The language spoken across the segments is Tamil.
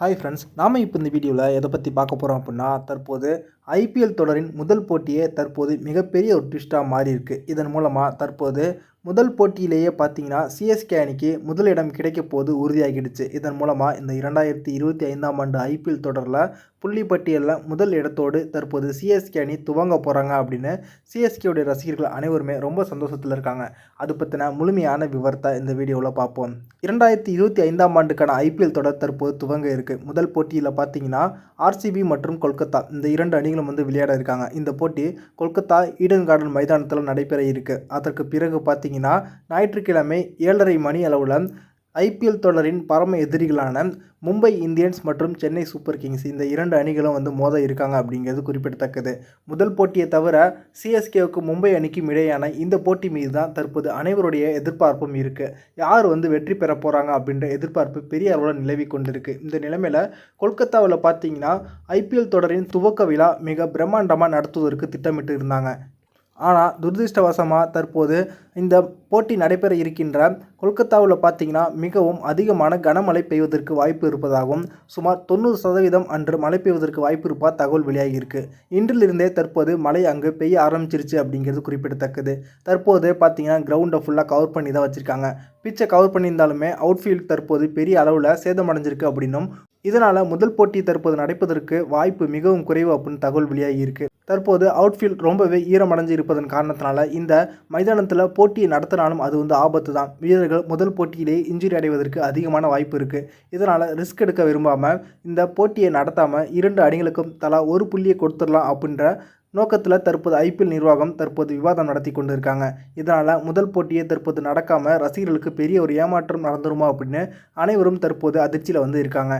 ஹாய் ஃப்ரெண்ட்ஸ் நாம் இப்போ இந்த வீடியோவில் எதை பற்றி பார்க்க போகிறோம் அப்படின்னா தற்போது ஐபிஎல் தொடரின் முதல் போட்டியே தற்போது மிகப்பெரிய ஒரு ட்விஸ்ட்டாக மாறி இருக்குது இதன் மூலமாக தற்போது முதல் போட்டியிலேயே பார்த்தீங்கன்னா சிஎஸ்கே அணிக்கு முதலிடம் கிடைக்க போது உறுதியாகிடுச்சு. இதன் மூலமாக இந்த இரண்டாயிரத்தி இருபத்தி ஐந்தாம் ஆண்டு ஐபிஎல் தொடரில் புள்ளி பட்டியலில் முதல் இடத்தோடு தற்போது சிஎஸ்கே அணி துவங்க போகிறாங்க அப்படின்னு சிஎஸ்கேவுடைய ரசிகர்கள் அனைவருமே ரொம்ப சந்தோஷத்தில் இருக்காங்க. அது பற்றின முழுமையான விவரத்தை இந்த வீடியோவில் பார்ப்போம். இரண்டாயிரத்தி இருபத்தி ஐந்தாம் ஆண்டுக்கான ஐபிஎல் தொடர் தற்போது துவங்க இருக்குது முதல் போட்டியில் பார்த்தீங்கன்னா ஆர்சிபி மற்றும் கொல்கத்தா இந்த இரண்டு அணிகளும் வந்து விளையாட இருக்காங்க. இந்த போட்டி கொல்கத்தா ஈடன் கார்டன் மைதானத்தில் நடைபெற இருக்குது அதற்கு பிறகு பார்த்தீங்கன்னா பார்த்தீங்கன்னா ஞாயிற்றுக்கிழமை ஏழரை மணி அளவில் ஐபிஎல் தொடரின் பரம எதிரிகளான மும்பை இந்தியன்ஸ் மற்றும் சென்னை சூப்பர் கிங்ஸ் இந்த இரண்டு அணிகளும் வந்து மோத இருக்காங்க அப்படிங்கிறது குறிப்பிடத்தக்கது. முதல் போட்டியை தவிர சிஎஸ்கேவுக்கு மும்பை அணிக்கும் இடையான இந்த போட்டி மீது தான் தற்போது அனைவருடைய எதிர்பார்ப்பும் இருக்குது யார் வந்து வெற்றி பெற போகிறாங்க அப்படின்ற எதிர்பார்ப்பு பெரிய அளவில் நிலவி கொண்டிருக்கு. இந்த நிலைமையில் கொல்கத்தாவில் பார்த்தீங்கன்னா ஐபிஎல் தொடரின் துவக்க விழா மிக பிரம்மாண்டமாக நடத்துவதற்கு திட்டமிட்டு இருந்தாங்க. ஆனால் துரதிருஷ்டவசமாக தற்போது இந்த போட்டி நடைபெற இருக்கின்ற கொல்கத்தாவில் பார்த்தீங்கன்னா மிகவும் அதிகமான கனமழை பெய்வதற்கு வாய்ப்பு இருப்பதாகவும் சுமார் தொண்ணூறு சதவீதம் அன்று மழை பெய்வதற்கு வாய்ப்பு இருப்பா தகவல் வெளியாகியிருக்கு. இன்றிலிருந்தே தற்போது மழை அங்கு பெய்ய ஆரம்பிச்சிருச்சு அப்படிங்கிறது குறிப்பிடத்தக்கது. தற்போது பார்த்தீங்கன்னா கிரவுண்டை ஃபுல்லாக கவர் பண்ணி தான் வச்சுருக்காங்க. பிச்சை கவர் பண்ணியிருந்தாலுமே அவுட்ஃபீல்ட் தற்போது பெரிய அளவில் சேதமடைஞ்சிருக்கு அப்படின்னும் இதனால் முதல் போட்டி தற்போது நடப்பதற்கு வாய்ப்பு மிகவும் குறைவு அப்படின்னு தகவல் வெளியாகி இருக்குது தற்போது அவுட்ஃபீல்ட் ரொம்பவே ஈரமடைஞ்சு இருப்பதன் காரணத்தினால இந்த மைதானத்தில் போட்டியை நடத்தினாலும் அது வந்து ஆபத்து தான் வீரர்கள் முதல் போட்டியிலேயே இன்ஜுரி அடைவதற்கு அதிகமான வாய்ப்பு இருக்குது இதனால் ரிஸ்க் எடுக்க விரும்பாமல் இந்த போட்டியை நடத்தாமல் இரண்டு அணிகளுக்கும் தலா ஒரு புள்ளியை கொடுத்துடலாம் அப்படின்ற நோக்கத்தில் தற்போது ஐபிஎல் நிர்வாகம் தற்போது விவாதம் நடத்தி கொண்டு இருக்காங்க இதனால் முதல் போட்டியே தற்போது நடக்காமல் ரசிகர்களுக்கு பெரிய ஒரு ஏமாற்றம் நடந்துருமா அப்படின்னு அனைவரும் தற்போது அதிர்ச்சியில் வந்து இருக்காங்க.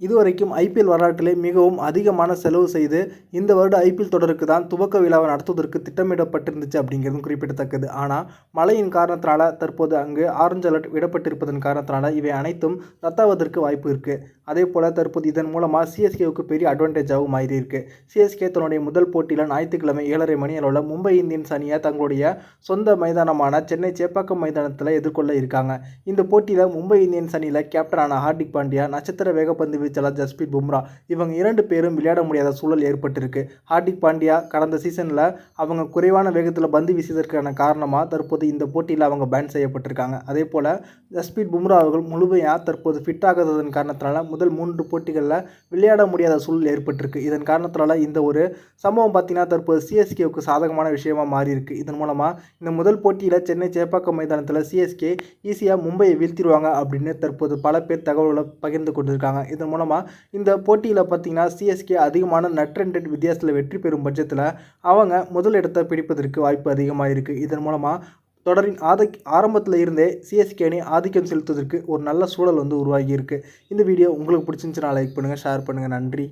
இதுவரைக்கும் ஐபிஎல் வரலாற்றிலே மிகவும் அதிகமான செலவு செய்து இந்த வருட ஐபிஎல் தொடருக்கு தான் துவக்க விழாவை நடத்துவதற்கு திட்டமிடப்பட்டிருந்துச்சு அப்படிங்கிறதும் குறிப்பிடத்தக்கது. ஆனால் மழையின் காரணத்தினால தற்போது அங்கு ஆரஞ்சு அலர்ட் விடப்பட்டிருப்பதன் காரணத்தினால இவை அனைத்தும் ரத்தாவதற்கு வாய்ப்பு இருக்குது அதே போல் தற்போது இதன் மூலமாக சிஎஸ்கேவுக்கு பெரிய அட்வான்டேஜாகவும் மாறி இருக்கு சிஎஸ்கே தன்னுடைய முதல் போட்டியில் ஞாயிற்றுக்கிழமை ஏழரை மணி அளவில் மும்பை இந்தியன்ஸ் அணியை தங்களுடைய சொந்த மைதானமான சென்னை சேப்பாக்கம் மைதானத்தில் எதிர்கொள்ள இருக்காங்க. இந்த போட்டியில் மும்பை இந்தியன்ஸ் அணியில் கேப்டனான ஹார்திக் பாண்டியா நட்சத்திர வேகப்பந்து வீச்சாளர் ஜஸ்பீத் பும்ரா இவங்க இரண்டு பேரும் விளையாட முடியாத சூழல் ஏற்பட்டிருக்கு. ஹார்திக் பாண்டியா கடந்த சீசனில் அவங்க குறைவான வேகத்தில் பந்து வீசியதற்கான காரணமாக தற்போது இந்த போட்டியில் அவங்க பேன் செய்யப்பட்டிருக்காங்க. அதே போல் ஜஸ்பீத் பும்ரா அவர்கள் முழுமையாக தற்போது ஃபிட் ஆகாததன் காரணத்தினால முதல் மூன்று போட்டிகளில் விளையாட முடியாத சூழல் ஏற்பட்டிருக்கு. இதன் காரணத்தினால இந்த ஒரு சம்பவம் பார்த்தீங்கன்னா தற்போது சிஎஸ்கேவுக்கு சாதகமான விஷயமாக மாறியிருக்கு. இதன் மூலமாக இந்த முதல் போட்டியில் சென்னை சேப்பாக்கம் மைதானத்தில் சிஎஸ்கே ஈஸியாக மும்பையை வீழ்த்திடுவாங்க அப்படின்னு தற்போது பல பேர் தகவல்களை பகிர்ந்து கொண்டிருக்காங்க. இதன் மூலமாக இந்த போட்டியில் பார்த்தீங்கன்னா சிஎஸ்கே அதிகமான நட் ரெண்டட் வித்தியாசத்தில் வெற்றி பெறும் பட்சத்தில் அவங்க முதலிடத்தை பிடிப்பதற்கு வாய்ப்பு அதிகமாக இருக்குது இதன் மூலமாக தொடரின் ஆதிக் ஆரம்பத்தில் இருந்தே சிஎஸ்கே அணி ஆதிக்கம் செலுத்துவதற்கு ஒரு நல்ல சூழல் வந்து உருவாகி இருக்குது இந்த வீடியோ உங்களுக்கு பிடிச்சிருந்துச்சுன்னா லைக் பண்ணுங்கள் ஷேர் பண்ணுங்கள் நன்றி.